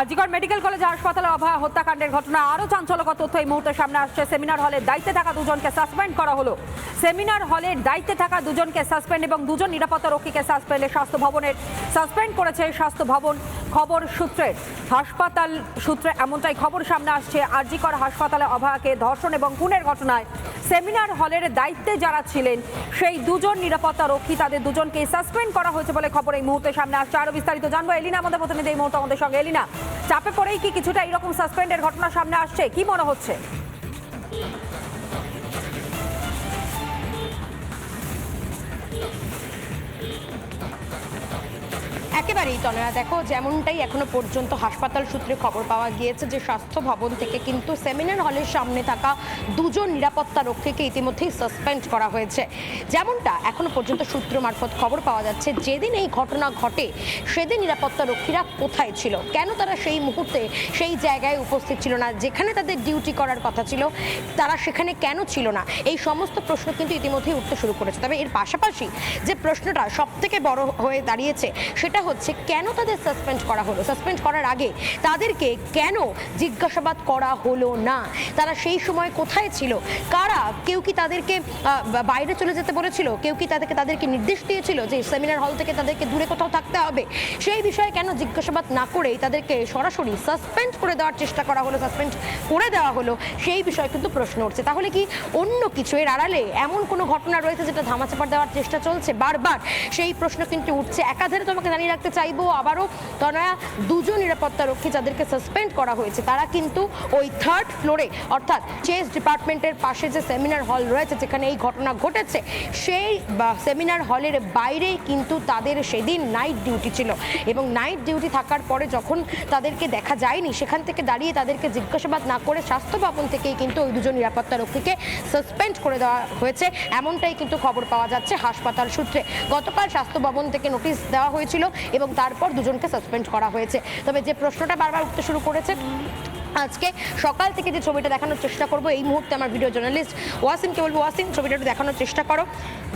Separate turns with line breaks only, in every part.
আজিগড় medical college হাসপাতালে অভয়া হত্যাকাণ্ডের ঘটনা, আরও চাঞ্চল্যকর তথ্য এই মুহূর্তে সামনে আসছে। সেমিনার হলে দায়িত্বে থাকা দুজনকে সাসপেন্ড করা হলো। সেমিনার হলে দায়িত্বে থাকা দুজনকে সাসপেন্ড এবং দুজন নিরাপত্তা রক্ষীকে সাসপেন্ডে স্বাস্থ্য ভবনের, সাসপেন্ড করেছে স্বাস্থ্য ভবন। খবর সূত্রে, হাসপাতাল সূত্রে এমনটাই খবর সামনে আসছে। আরজিকর হাসপাতালে অভাকে ধর্ষণ এবং খুনের ঘটনায় সেমিনার হলের দায়িত্বে যারা ছিলেন, সেই দুজন নিরাপত্তা রক্ষী তাদের দুজনকে সাসপেন্ড করা হয়েছে বলে খবর এই মুহূর্তে সামনে আসছে। আরও বিস্তারিত জানব। এলিনা, আমাদের প্রতিনিধি এই মুহূর্তে আমাদের সঙ্গে। এলিনা, চাপে পড়েই কি কিছুটা এরকম সাসপেন্ডের ঘটনা সামনে আসছে? কি মনে হচ্ছে?
একেবারেই তনয়া। দেখো, যেমনটাই এখনও পর্যন্ত হাসপাতাল সূত্রে খবর পাওয়া গিয়েছে যে স্বাস্থ্য ভবন থেকে কিন্তু সেমিনার হলের সামনে থাকা দুজন নিরাপত্তা রক্ষীকে ইতিমধ্যেই সাসপেন্ড করা হয়েছে। যেমনটা এখনও পর্যন্ত সূত্র মারফত খবর পাওয়া যাচ্ছে, যেদিন এই ঘটনা ঘটে, সেদিন নিরাপত্তা রক্ষীরা কোথায় ছিল? কেন তারা সেই মুহূর্তে সেই জায়গায় উপস্থিত ছিল না? যেখানে তাদের ডিউটি করার কথা ছিল, তারা সেখানে কেন ছিল না? এই সমস্ত প্রশ্ন কিন্তু ইতিমধ্যেই উঠতে শুরু করেছে। তবে এর পাশাপাশি যে প্রশ্নটা সব থেকে বড় হয়ে দাঁড়িয়েছে, সেটা হচ্ছে কেন তাদের সাসপেন্ড করা হলো? সাসপেন্ড করার আগে তাদেরকে কেন জিজ্ঞাসাবাদ করা হলো না? তারা সেই সময় কোথায় ছিল? কারা? কেউ কি তাদেরকে বাইরে চলে যেতে বলেছিল? কেউ কি তাদেরকে তাদেরকে নির্দেশ দিয়েছিল যে সেমিনার হল থেকে তাদেরকে দূরে কোথাও থাকতে হবে? সেই বিষয়ে কেন জিজ্ঞাসাবাদ না করেই তাদেরকে সরাসরি সাসপেন্ড করে দেওয়ার চেষ্টা করা হলো সাসপেন্ড করে দেওয়া হলো? সেই বিষয়ে কিন্তু প্রশ্ন উঠছে। তাহলে কি অন্য কিছু এর আড়ালে এমন কোনো ঘটনা রয়েছে যেটা ধামাচাপা দেওয়ার চেষ্টা চলছে? বারবার সেই প্রশ্ন কিন্তু উঠছে। একাধারে তোমাকে জানিয়ে রাখতে চাইব আবারও তনয়া, দুজন নিরাপত্তা রক্ষী যাদেরকে সাসপেন্ড করা হয়েছে, তারা কিন্তু ওই থার্ড ফ্লোরে অর্থাৎ চেস ডিপার্টমেন্টের পাশে যে সেমিনার হল রয়েছে, যেখানে এই ঘটনা ঘটেছে, সেই সেমিনার হলের বাইরেই কিন্তু তাদের সেদিন নাইট ডিউটি ছিল। এবং নাইট ডিউটি থাকার পরে যখন তাদেরকে দেখা যায়নি, সেখান থেকে দাঁড়িয়ে তাদেরকে জিজ্ঞাসাবাদ না করে স্বাস্থ্য ভবন থেকেই কিন্তু ওই দুজন নিরাপত্তা রক্ষীকে সাসপেন্ড করে দেওয়া হয়েছে। এমনটাই কিন্তু খবর পাওয়া যাচ্ছে হাসপাতাল সূত্রে। গতকাল স্বাস্থ্য ভবন থেকে নোটিশ দেওয়া হয়েছিল এবং তারপর দুজনকে সাসপেন্ড করা হয়েছে। তবে যে প্রশ্নটা বারবার উঠতে শুরু করেছে আজকে সকাল থেকে যে ছবিটা দেখানোর চেষ্টা করব এই মুহূর্তে আমার ভিডিও জার্নালিস্ট ওয়াসিমকে বলব ওয়াসিম ছবিটা একটু দেখানোর চেষ্টা করো।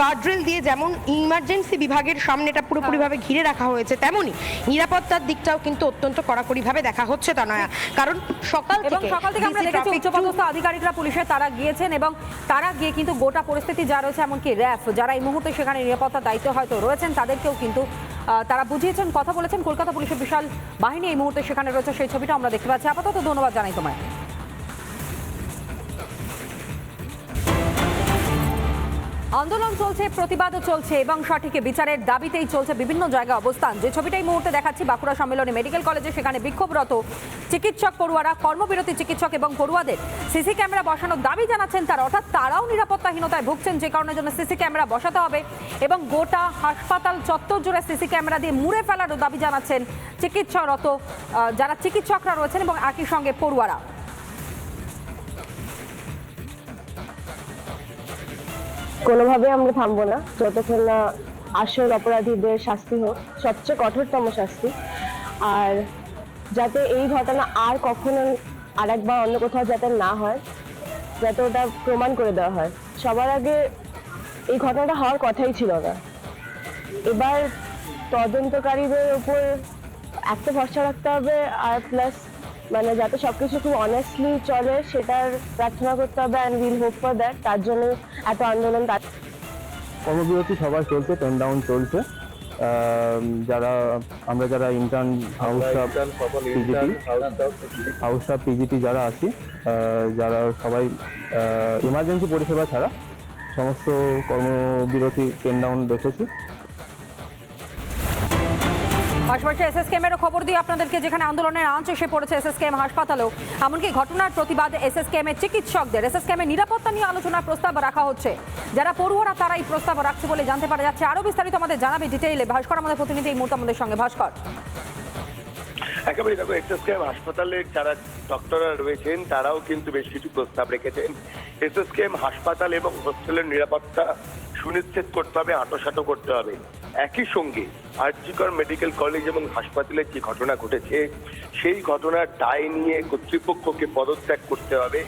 গার্ডরেল দিয়ে যেমন ইমার্জেন্সি বিভাগের সামনেটা পুরোপুরিভাবে ঘিরে রাখা হয়েছে তেমনই নিরাপত্তার দিকটাও কিন্তু অত্যন্ত কড়াকড়িভাবে দেখা হচ্ছে তা নয়। কারণ সকাল
এবং
থেকে
সকাল থেকে আমরা দেখেছি উচ্চপদস্থ আধিকারিকরা পুলিশের তারা গিয়েছেন এবং তারা গিয়ে কিন্তু গোটা পরিস্থিতি যা রয়েছে এমনকি র্যাফ যারা এই মুহূর্তে সেখানে নিরাপত্তার দায়িত্ব হয়তো রয়েছেন তাদেরকেও কিন্তু তারা বুঝিয়েছেন, কথা বলেছেন। কলকাতা পুলিশের বিশাল বাহিনী এই মুহূর্তে সেখানে রয়েছে, সেই ছবিটা আমরা দেখতে পাচ্ছি। আপাতত ধন্যবাদ জানাই তোমায়। আন্দোলন চলছে, প্রতিবাদও চলছে এবং সঠিক বিচারের দাবিতেই চলছে বিভিন্ন জায়গায় অবস্থান। যে ছবিটা এই মুহূর্তে দেখাচ্ছি, বাঁকুড়া সম্মেলনে মেডিকেল কলেজে, সেখানে বিক্ষোভরত চিকিৎসক পড়ুয়ারা, কর্মবিরতি চিকিৎসক এবং পড়ুয়াদের সিসি ক্যামেরা বসানোর দাবি জানাচ্ছেন তারা। অর্থাৎ তারাও নিরাপত্তাহীনতায় ভুগছেন, যে কারণে জন্য সিসি ক্যামেরা বসাতে হবে এবং গোটা হাসপাতাল চত্বর জুড়ে সিসি ক্যামেরা দিয়ে মুড়ে ফেলারও দাবি জানাচ্ছেন চিকিৎসকরত যারা চিকিৎসকরা রয়েছেন এবং একই সঙ্গে পড়ুয়ারা।
কোনোভাবে আমরা থামবো না। যতক্ষণ না আসল অপরাধীদের শাস্তি হোক, সবচেয়ে কঠোরতম শাস্তি। আর যাতে এই ঘটনা আর কখনো আর একবার অন্য কোথাও যাতে না হয়, যাতে ওটা প্রমাণ করে দেওয়া হয়। সবার আগে এই ঘটনাটা হওয়ার কথাই ছিল না। এবার তদন্তকারীদের উপর একটা ভরসা রাখতে হবে, আর প্লাস মানে যাতে সবকিছু খুব অনেস্টলি চলে সেটার প্রার্থনা করতে হবে and will hope for that তার জন্য এত আন্দোলন তার
কর্মবিরতি সবার চলছে পেন ডাউন চলছে। যারা আমরা যারা intern house staff PGT house staff PGT যারা আছি আহ, যারা সবাই ইমার্জেন্সি পরিষেবা ছাড়া সমস্ত কর্মবিরতি টেন ডাউন রেখেছি
পাশাপাশি এসএসকেএমেরও খবর দিয়ে আপনাদেরকে যেখানে আন্দোলনের আঁচ এসে পড়েছে এস এস এসএসকেএম হাসপাতালেও, এমনকি ঘটনার প্রতিবাদে এর চিকিৎসকদের। এস এসএসকেএম এর নিরাপত্তা নিয়ে আলোচনার প্রস্তাব রাখা হচ্ছে। যারা পড়ুয়ারা তারা এই প্রস্তাব রাখছে বলে জানতে পারা যাচ্ছে। আরও বিস্তারিত আমাদের জানাবে ডিটেইলে ভাস্কর আমাদের প্রতিনিধি এই মুহূর্তে আমাদের সঙ্গে। ভাস্কর।
একেবারে দেখো, এসএসকেএম হাসপাতালের যারা ডক্টররা রয়েছেন, তারাও কিন্তু বেশ কিছু প্রস্তাব রেখেছেন। এসএসকেএম হাসপাতাল এবং হোস্টেলের নিরাপত্তা সুনিশ্চিত করতে হবে, আঁটোসাঁটো করতে হবে। একই সঙ্গে আরজিকর মেডিকেল কলেজ এবং হাসপাতালের যে ঘটনা ঘটেছে, সেই ঘটনার দায় নিয়ে কর্তৃপক্ষকে পদত্যাগ করতে হবে।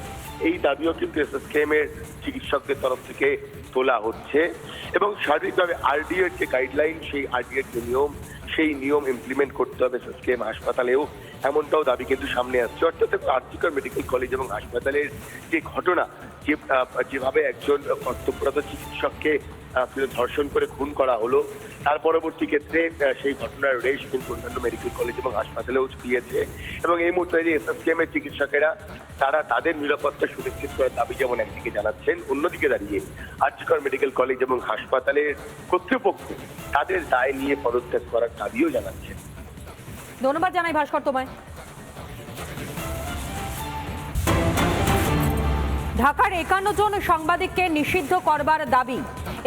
এই দাবিও কিন্তু এসএসকেএম এর চিকিৎসকদের তরফ থেকে তোলা হচ্ছে। এবং শারীরিকভাবে আরডিএর যে গাইডলাইন সেই আরডিএর যে নিয়ম সেই নিয়ম ইমপ্লিমেন্ট করতে হবে এসএসকেএম হাসপাতালেও। এমনটাও দাবি কিন্তু সামনে আসছে। অর্থাৎ আর্থিকর মেডিকেল কলেজ এবং হাসপাতালের যে ঘটনা, যে যেভাবে একজন কর্তব্যরত চিকিৎসককে ধর্ষণ করে খুন করা হলো, তার পরবর্তী ক্ষেত্রে সেই ঘটনার রেশ কিন্তু অন্যান্য মেডিকেল কলেজ এবং হাসপাতালেও ছড়িয়েছে। এবং এই মুহূর্তে যে এসএসকেএম এর চিকিৎসকেরা, তারা তাদের নিরাপত্তা সুনিশ্চিত করার দাবি যেমন একদিকে জানাচ্ছেন, অন্যদিকে দাঁড়িয়ে আর্যকর মেডিকেল কলেজ এবং হাসপাতালের কর্তৃপক্ষ তাদের দায় নিয়ে পদত্যাগ করার দাবিও জানাচ্ছেন
ধন্যবাদ জানাই ভাস্কর তোমায়। ঢাকার একান্ন জন সাংবাদিককে নিষিদ্ধ করবার দাবি।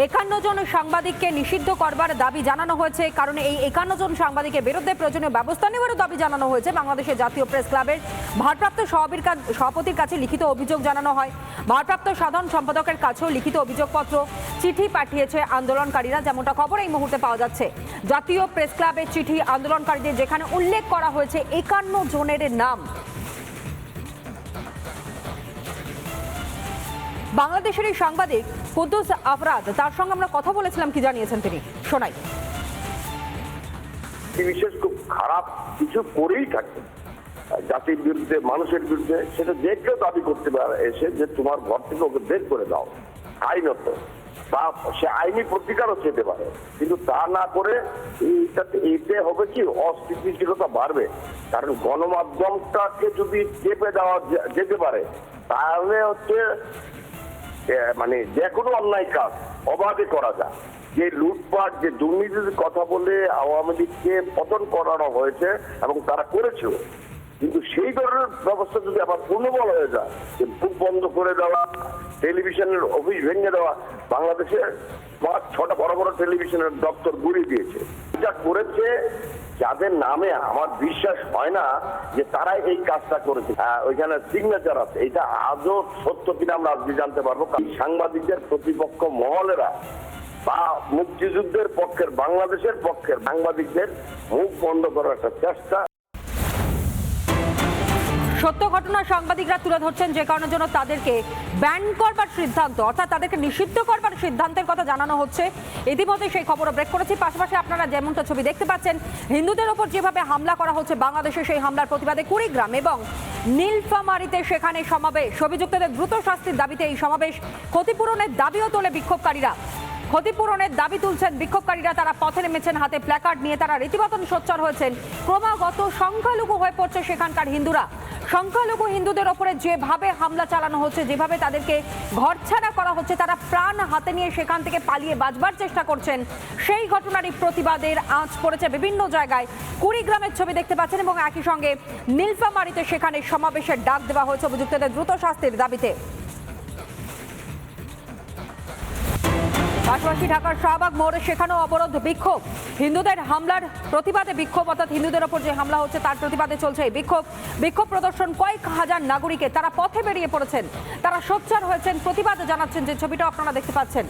একান্ন জন সাংবাদিককে নিষিদ্ধ করবার দাবি জানানো হয়েছে কারণ এই একান্ন জন সাংবাদিকের বিরুদ্ধে প্রয়োজনীয় ব্যবস্থা নেওয়ারও দাবি জানানো হয়েছে। বাংলাদেশের জাতীয় প্রেস ক্লাবের ভারপ্রাপ্ত সভাপতির সভাপতির কাছে লিখিত অভিযোগ জানানো হয়। ভারপ্রাপ্ত সাধারণ সম্পাদকের কাছেও লিখিত অভিযোগপত্র চিঠি পাঠিয়েছে আন্দোলনকারীরা, যেমনটা খবর এই মুহূর্তে পাওয়া যাচ্ছে। জাতীয় প্রেস ক্লাবের চিঠি আন্দোলনকারীদের, যেখানে উল্লেখ করা হয়েছে একান্ন জনের নাম। বাংলাদেশের এই সাংবাদিক কুদ্দুস আফরাদ, তার সঙ্গে আমরা কথা বলেছিলাম, কি জানিয়েছেন তিনি? শোনাই।
বিশেষ খুব খারাপ কিছু করেই থাকে। জাতির বিরুদ্ধে, মানুষের বিরুদ্ধে, সেটা কেউ দাবি করতে পারে এসে যে তোমার ঘর থেকে ওকে বের করে দাও। আইনত বা সে আইনি প্রতিকারও চেতে পারে। কিন্তু তা না করে এতে হবে কি? অস্থিতিশীলতা বাড়বে। কারণ গণমাধ্যমটাকে যদি চেপে দেওয়া যেতে পারে, তাহলে হচ্ছে মানে যে কোনো অন্যায় কাজ অবাধে করা যায়। যে লুটপাট, যে দুর্নীতির কথা বলে আওয়ামী লীগকে পতন করানো হয়েছে এবং তারা করেছিল কিন্তু সেই ধরনের ব্যবস্থা যদি আবার পূর্ণবল হয়ে যায়, যে বুক বন্ধ করে দেওয়া, টেলিভিশনের অফিস ভেঙে দেওয়া বাংলাদেশে পাঁচ, ছটা বড় বড় টেলিভিশনের দপ্তর গুড়িয়ে দিয়েছে। যা করেছে, যাদের নামে আমার বিশ্বাস হয় না যে তারা এই কাজটা করেছে। ওইখানে সিগনেচার আছে। এটা আজও সত্য কিনা আমরা আজকে জানতে পারব। সাংবাদিকদের প্রতিপক্ষ মহলেরা বা মুক্তিযুদ্ধের পক্ষের, বাংলাদেশের পক্ষের সাংবাদিকদের মুখ বন্ধ করার একটা চেষ্টা
সত্য ঘটনা সাংবাদিকরা তুলে ধরছেন যে কারণের জন্য তাদেরকে ব্যান করবার সিদ্ধান্ত, অর্থাৎ তাদেরকে নিষিদ্ধ করবার সিদ্ধান্তের কথা জানানো হচ্ছে। ইতিমধ্যে সেই খবরও ব্রেক করেছি। পাশাপাশি আপনারা যেমনটা ছবি দেখতে পাচ্ছেন, হিন্দুদের ওপর যেভাবে হামলা করা হচ্ছে বাংলাদেশে, সেই হামলার প্রতিবাদে কুড়িগ্রাম এবং নীলফামারিতে সেখানে সমাবেশ। অভিযুক্তদের দ্রুত শাস্তির দাবিতে এই সমাবেশ ক্ষতিপূরণের দাবিও তোলে বিক্ষোভকারীরা। ক্ষতিপূরণের দাবি তুলছেন বিক্ষোভকারীরা। তারা পথে নেমেছেন, হাতে প্ল্যাকার্ড নিয়ে তারা রীতিমতন সোচ্চার হয়েছেন। ক্রমাগত সংখ্যালঘু হয়ে পড়ছে সেখানকার হিন্দুরা। সংখ্যালঘু হিন্দুদের ওপরে যেভাবে হামলা চালানো হচ্ছে, যেভাবে তাদেরকে ঘরছাড়া করা হচ্ছে, তারা প্রাণ হাতে নিয়ে সেখান থেকে পালিয়ে বাঁচবার চেষ্টা করছেন, সেই ঘটনারই প্রতিবাদের আঁচ পড়েছে বিভিন্ন জায়গায়। কুড়িগ্রামের ছবি দেখতে পাচ্ছেন এবং একই সঙ্গে নীলফামারিতে সেখানে সমাবেশের ডাক দেওয়া হয়েছে। অভিযুক্তদের দ্রুত শাস্তির দাবিতে পাশাপাশি ঢাকার শাহবাগ মোড়ে সেখানেও অবরোধ, বিক্ষোভ। হিন্দুদের হামলার প্রতিবাদে বিক্ষোভ, অর্থাৎ হিন্দুদের ওপর যে হামলা হচ্ছে তার প্রতিবাদে চলছে এই বিক্ষোভ। বিক্ষোভ প্রদর্শন কয়েক হাজার নাগরিকে, তারা পথে বেরিয়ে পড়েছেন। তারা সোচ্চার হয়েছেন, প্রতিবাদ জানাচ্ছেন যে ছবিটা আপনারা দেখতে পাচ্ছেন।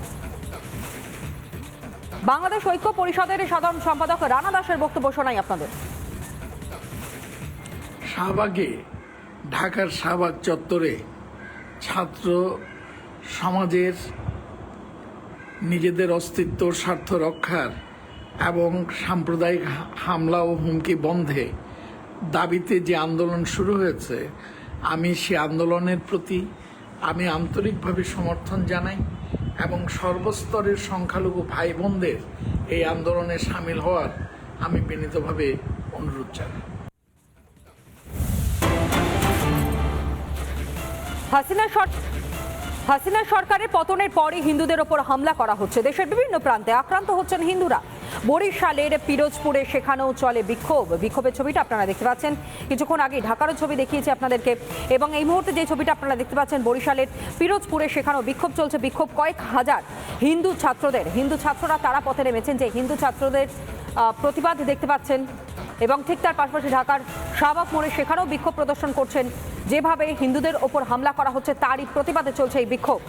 বাংলাদেশ ঐক্য পরিষদের সাধারণ সম্পাদক রানা দাসের বক্তব্য শোনাই আপনাদের।
শাহবাগে, ঢাকার শাহবাগ চত্বরে ছাত্র সমাজের নিজেদের অস্তিত্ব, স্বার্থ রক্ষার এবং সাম্প্রদায়িক হামলা ও হুমকি বন্ধে দাবিতে যে আন্দোলন শুরু হয়েছে, আমি সে আন্দোলনের প্রতি আমি আন্তরিকভাবে সমর্থন জানাই এবং সর্বস্তরের সংখ্যালঘু ভাই বোনদের এই আন্দোলনে সামিল হওয়ার আমি বিনীতভাবে অনুরোধ জানাই।
হাসিনা সর- হাসিনা সরকারের পতনের পরই হিন্দুদের ওপর হামলা করা হচ্ছে। দেশের বিভিন্ন প্রান্তে আক্রান্ত হচ্ছেন হিন্দুরা। বরিশালের পিরোজপুরে সেখানেও চলে বিক্ষোভ। বিক্ষোভের ছবিটা আপনারা দেখতে পাচ্ছেন। কিছুক্ষণ আগে ঢাকারও ছবি দেখিয়েছি আপনাদেরকে। এবং এই মুহূর্তে যে ছবিটা আপনারা দেখতে পাচ্ছেন, বরিশালের পিরোজপুরে সেখানেও বিক্ষোভ চলছে। বিক্ষোভ কয়েক হাজার হিন্দু ছাত্রদের। হিন্দু ছাত্ররা তারা পথে নেমেছেন। যে হিন্দু ছাত্রদের প্রতিবাদ দেখতে পাচ্ছেন এবং ঠিক তার পাশাপাশি ঢাকার শাহবাগ মোড়ে সেখানেও বিক্ষোভ প্রদর্শন করছেন। যেভাবে হিন্দুদের ওপর হামলা করা হচ্ছে, তারই প্রতিবাদে চলছে এই বিক্ষোভ।